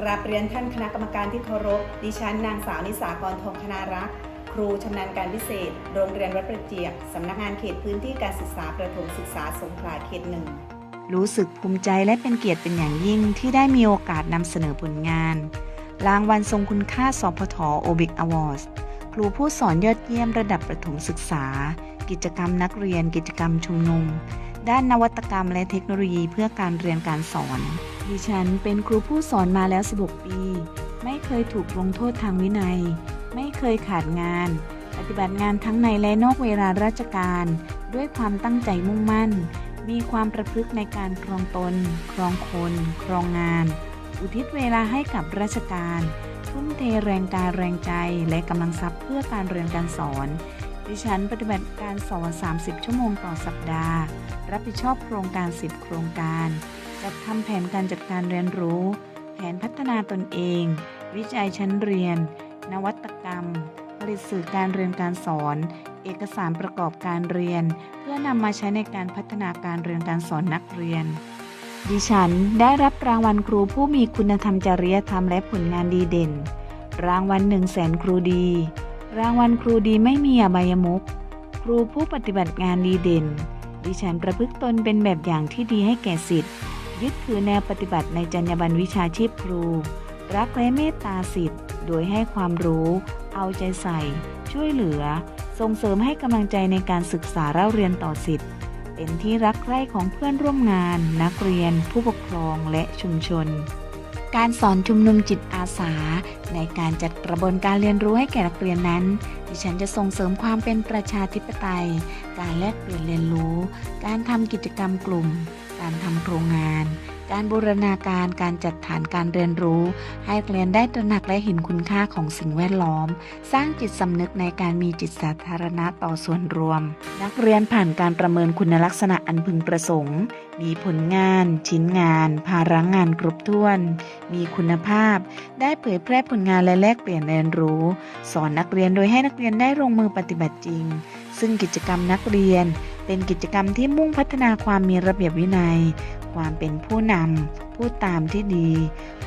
กราบเรียนท่านคณะกรรมการที่เคารพ ดิฉันนางสาวนิสากรทองคณารักษ์ ครูชำนาญการพิเศษ โรงเรียนวัดประเจียบสำนักงานเขตพื้นที่การศึกษาประถมศึกษาสงขลาเขตหนึ่ง รู้สึกภูมิใจและเป็นเกียรติเป็นอย่างยิ่งที่ได้มีโอกาสนำเสนอผลงาน รางวัลทรงคุณค่าสพทโอบิกอวอร์ดครูผู้สอนยอดเยี่ยมระดับประถมศึกษา กิจกรรมนักเรียน กิจกรรมชุมนุม ด้านนวัตกรรมและเทคโนโลยีเพื่อการเรียนการสอน ดิฉันเป็นครูผู้สอนมาแล้ว 16 ปี ไม่เคยถูกลงโทษทางวินัย ไม่เคยขาดงาน ปฏิบัติงานทั้งในและนอกเวลาราชการ ด้วยความตั้งใจมุ่งมั่น มีความประพฤติในการครองตน ครองคน ครองงาน อุทิศเวลาให้กับราชการทุ่มเทแรงกายแรงใจและกำลังทรัพย์เพื่อการเรียนการสอน ดิฉันปฏิบัติการสอน 30 ชั่วโมงต่อสัปดาห์ รับผิดชอบโครงการ 10 โครงการ จัดทำแผนการจัดการเรียนรู้ แผนพัฒนาตนเอง วิจัยชั้นเรียน นวัตกรรม ผลิตสื่อการเรียนการสอน เอกสารประกอบการเรียน เพื่อนำมาใช้ในการพัฒนาการเรียนการสอนนักเรียน ดิฉันได้รับรางวัลครูผู้มีคุณธรรมจริยธรรมและผลงานดีเด่น รางวัลหนึ่งแสนครูดี รางวัลครูดีไม่มีอบายมุขครูผู้ปฏิบัติงานดีเด่น ดิฉันประพฤติตนเป็นแบบอย่างที่ดีให้แก่สิทธิ์ ยึดถือแนวปฏิบัติในจรรยาบรรณวิชาชีพครู รักและเมตตาสิทธิ์ โดยให้ความรู้ เอาใจใส่ ช่วยเหลือ ส่งเสริมให้กำลังใจในการศึกษาเล่าเรียนต่อสิทธิ์ เป็นที่รักใคร่ของเพื่อนร่วมงาน นักเรียน ผู้ปกครองและชุมชน การสอนชุมนุมจิตอาสา ในการจัดกระบวนการเรียนรู้ให้แก่นักเรียนนั้น ดิฉันจะส่งเสริมความเป็นประชาธิปไตย การแลกเปลี่ยนเรียนรู้ การทำกิจกรรมกลุ่ม การทำโครงงาน การบูรณาการการจัดฐานการเรียนรู้ ให้นักเรียนได้ตระหนักและเห็นคุณค่าของสิ่งแวดล้อม สร้างจิตสำนึกในการมีจิตสาธารณะต่อส่วนรวม นักเรียนผ่านการประเมินคุณลักษณะอันพึงประสงค์ มีผลงาน ชิ้นงาน ภาระงานครบถ้วน มีคุณภาพ ได้เผยแพร่ผลงานและแลกเปลี่ยนเรียนรู้ สอนนักเรียนโดยให้นักเรียนได้ลงมือปฏิบัติจริง ซึ่งกิจกรรมนักเรียน เป็นกิจกรรมที่มุ่งพัฒนาความมีระเบียบวินัย ความเป็นผู้นำผู้ตามที่ดี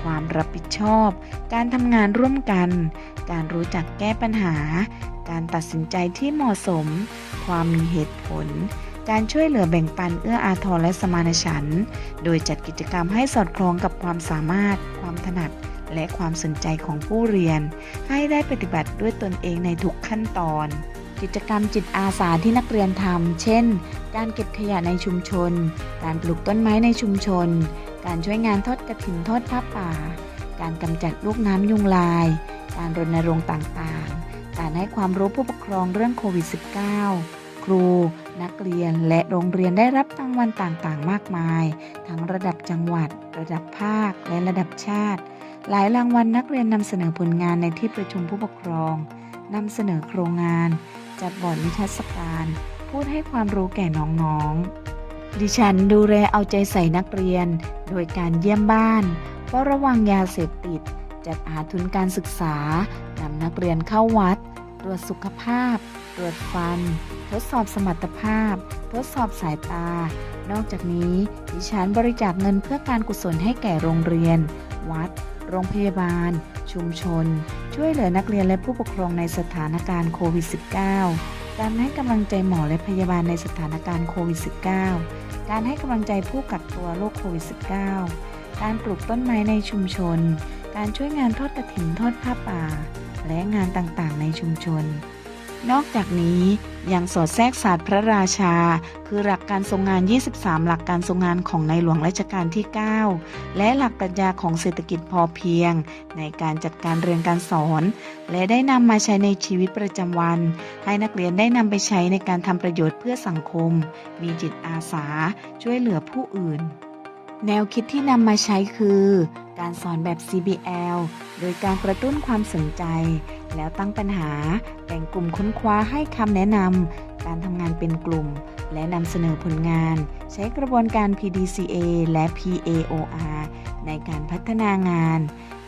ความรับผิดชอบ การทำงานร่วมกัน การรู้จักแก้ปัญหา การตัดสินใจที่เหมาะสม ความมีเหตุผล การช่วยเหลือแบ่งปันเอื้ออาทรและสมานฉันท์โดยจัดกิจกรรมให้สอดคล้องกับความสามารถ ความถนัดและความสนใจของผู้เรียน ให้ได้ปฏิบัติด้วยตนเองในทุกขั้นตอน กิจกรรมจิตอาสาที่นักเรียนทำ เช่น การเก็บขยะในชุมชน การปลูกต้นไม้ในชุมชน การช่วยงานทอดกระถิ่นทอดผ้าป่า การกำจัดลูกน้ำยุงลาย การรณรงค์ต่างๆ การให้ความรู้ผู้ปกครองเรื่องโควิด -19 ครู นักเรียนและโรงเรียนได้รับรางวัลต่างๆ มากมาย ทั้งระดับจังหวัด ระดับภาค และระดับชาติ หลายรางวัลนักเรียนนำเสนอผลงานในที่ประชุมผู้ปกครองนำเสนอโครงงาน จัดบอร์ดนิทรรศการ พูดให้ความรู้แก่น้องๆ ดิฉันดูแลเอาใจใส่นักเรียน โดยการเยี่ยมบ้านเฝ้าระวังยาเสพติด จัดหาทุนการศึกษานำนักเรียนเข้าวัด ตรวจสุขภาพ ตรวจฟัน ทดสอบสมรรถภาพ ทดสอบสายตา นอกจากนี้ ดิฉันบริจาคเงินเพื่อการกุศลให้แก่โรงเรียน วัด โรงพยาบาล ชุมชน ช่วยเหลือนักเรียนและผู้ปกครองในสถานการณ์โควิด -19 การให้กำลังใจหมอและพยาบาลในสถานการณ์โควิด -19 การให้กำลังใจผู้กักตัวโรคโควิด -19 การปลูกต้นไม้ในชุมชน การช่วยงานทอดกระถิ่นทอดผ้าป่า และงานต่างๆ ในชุมชน นอกจากนี้ยังสอดแทรกศาสตร์พระราชา คือหลักการทรงงาน 23 หลักการทรงงานของในหลวงรัชกาลที่ 9 และหลักปรัชญาของเศรษฐกิจพอเพียง ในการจัดการเรียนการสอน และได้นำมาใช้ในชีวิตประจำวัน ให้นักเรียนได้นำไปใช้ในการทำประโยชน์เพื่อสังคม มีจิตอาสา ช่วยเหลือผู้อื่น แนวคิดที่นำมาใช้คือ การสอนแบบ CBL โดยการกระตุ้นความสนใจ แล้วตั้งปัญหาแบ่งกลุ่มค้นคว้าให้คำแนะนำการทำงานเป็นกลุ่ม และนำเสนอผลงาน ใช้กระบวนการ PDCA และ PAOR ในการพัฒนางาน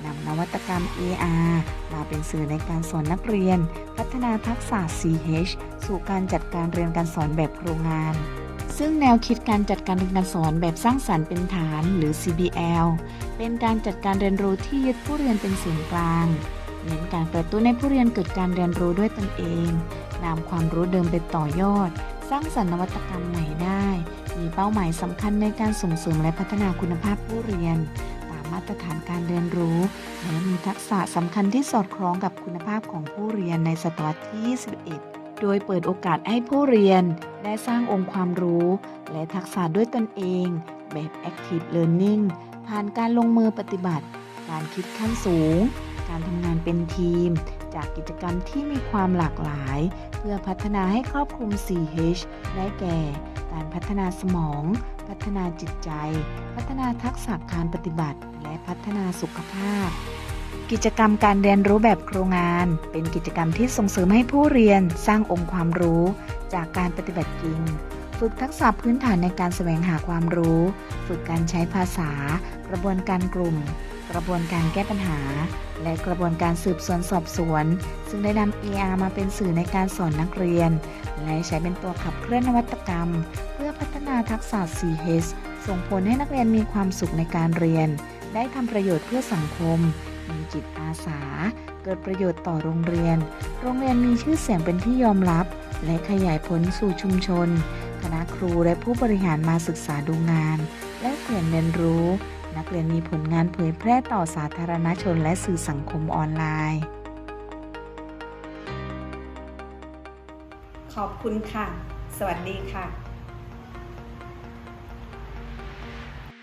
นำนวัตกรรม AR มาเป็นสื่อในการสอนนักเรียน พัฒนาทักษะ CH สู่การจัดการเรียนการสอนแบบโครงงาน ซึ่งแนวคิดการจัดการเรียนการสอนแบบสร้างสรรค์เป็นฐานหรือ CBL เป็นการจัดการเรียนรู้ที่ยึดผู้เรียนเป็นศูนย์กลางเน้นการกระตุ้นให้ผู้เรียนเกิดการเรียนรู้ด้วยตนเองนำความรู้เดิมไปต่อยอด สร้างสรรค์นวัตกรรมใหม่ได้ มีเป้าหมายสำคัญในการส่งเสริมและพัฒนาคุณภาพผู้เรียน ตามมาตรฐานการเรียนรู้และมีทักษะสำคัญที่สอดคล้องกับคุณภาพของผู้เรียนในศตวรรษที่ 21 โดยเปิดโอกาสให้ผู้เรียนได้สร้างองค์ความรู้ และทักษะด้วยตนเอง แบบ Active Learning ผ่านการลงมือปฏิบัติ การคิดขั้นสูง การทำงานเป็นทีม จากกิจกรรมที่มีความหลากหลาย เพื่อพัฒนาให้ครอบคลุม 4H ได้แก่ การพัฒนาสมอง พัฒนาจิตใจ พัฒนาทักษะการปฏิบัติ และพัฒนาสุขภาพ กิจกรรมการเรียนรู้แบบโครงงาน เป็นกิจกรรมที่ส่งเสริมให้ผู้เรียนสร้างองค์ความรู้ จากการปฏิบัติจริง ฝึกทักษะพื้นฐานในการแสวงหาความรู้ ฝึกการใช้ภาษา กระบวนการกลุ่ม กระบวนการแก้ปัญหา และกระบวนการสืบสวนสอบสวน ซึ่งได้นำ AR มาเป็นสื่อในการสอนนักเรียน และใช้เป็นตัวขับเคลื่อนนวัตกรรม เพื่อพัฒนาทักษะ 4H ส่งผลให้นักเรียนมีความสุขในการเรียน ได้ทำประโยชน์เพื่อสังคม มีจิตอาสา เกิดประโยชน์ต่อโรงเรียน โรงเรียนมีชื่อเสียงเป็นที่ยอมรับ และขยายผลสู่ชุมชน คณะครูและผู้บริหารมาศึกษาดูงาน และเปลี่ยนเรียนรู้ นักเรียนมีผลงานเผยแพร่ต่อสาธารณชนและสื่อสังคมออนไลน์ ขอบคุณค่ะ สวัสดีค่ะ